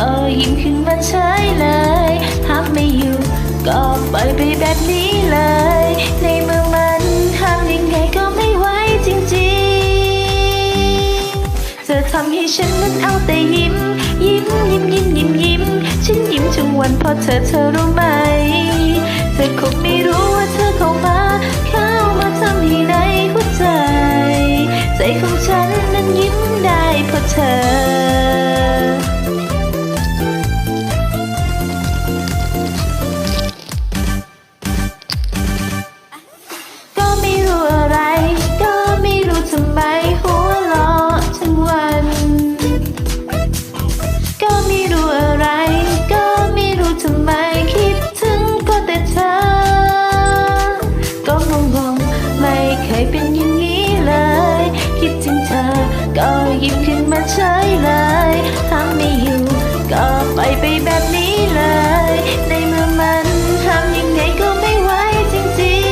ก็ยิ้มขึ้นมาเฉยเลยห้ามไม่อยู่ ก็ปล่อยไปแบบนี้เลย ในเมื่อมันห้ามยังไงก็ไม่ไหวจริงๆเธอทำให้ฉันนั้นเอาแต่ยิ้ม ยิ้มยิ้มยิ้มยิ้มยิ้มฉันยิ้มทุกวันเพราะเธอเธอรู้ไหม เธอคงไม่รู้ว่าเธอเข้ามาเข้ามาทำให้ในหัวใจ ใจของฉันนั้นยิ้มได้เพราะเธอ ก็ยิ้มขึ้นมาเฉยเลยห้ามไม่อยู่ก็ปล่อยไปแบบนี้เลย ในเมื่อมันทำยังไงก็ไม่ไหวจริง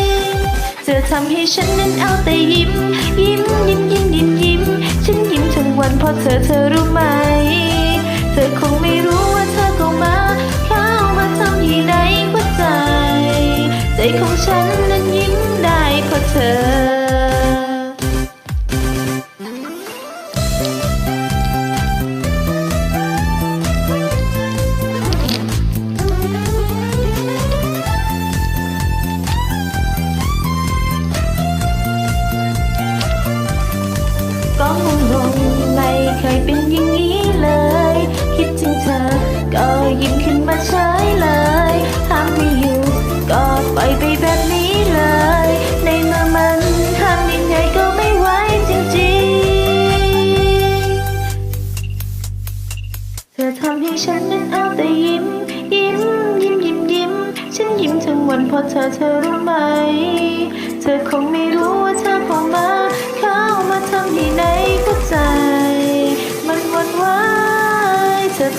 ๆเธอทำให้ฉันนั้นเอาแต่ยิ้ม ยิ้มยิ้มยิ้มยิ้มยิ้มฉันยิ้มทั้งวันเพราะเธอเธอรู้ไหม เธอคงไม่รู้ว่าเธอเข้ามาเข้ามาทำให้ในหัวใจ ใจของฉันนั้นยิ้มได้เพราะเธอ ยิ้มขึ้นมาเฉยเลยหามไม่อยู่ก็ปล่อยไปแบบนี้เลย ในเมื่อมันทำยังไงก็ไม่ไหวจริงๆ เธอทำให้ฉันนั้นเอาแต่ยิ้ม ยิ้มยิ้มยิ้มยิ้ม ฉันยิ้มทั้งวันเพราะเธอเธอรู้ไหม เธอคงไม่รู้ว่าเธอเข้าม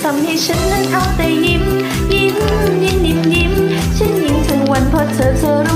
ทำให้ฉันนั้นเอาแต่ยิ้ม ยิ้มยิ้มยิ้มยิ้มฉันยิ้มทั้งวันเพราะเธอเธอรู้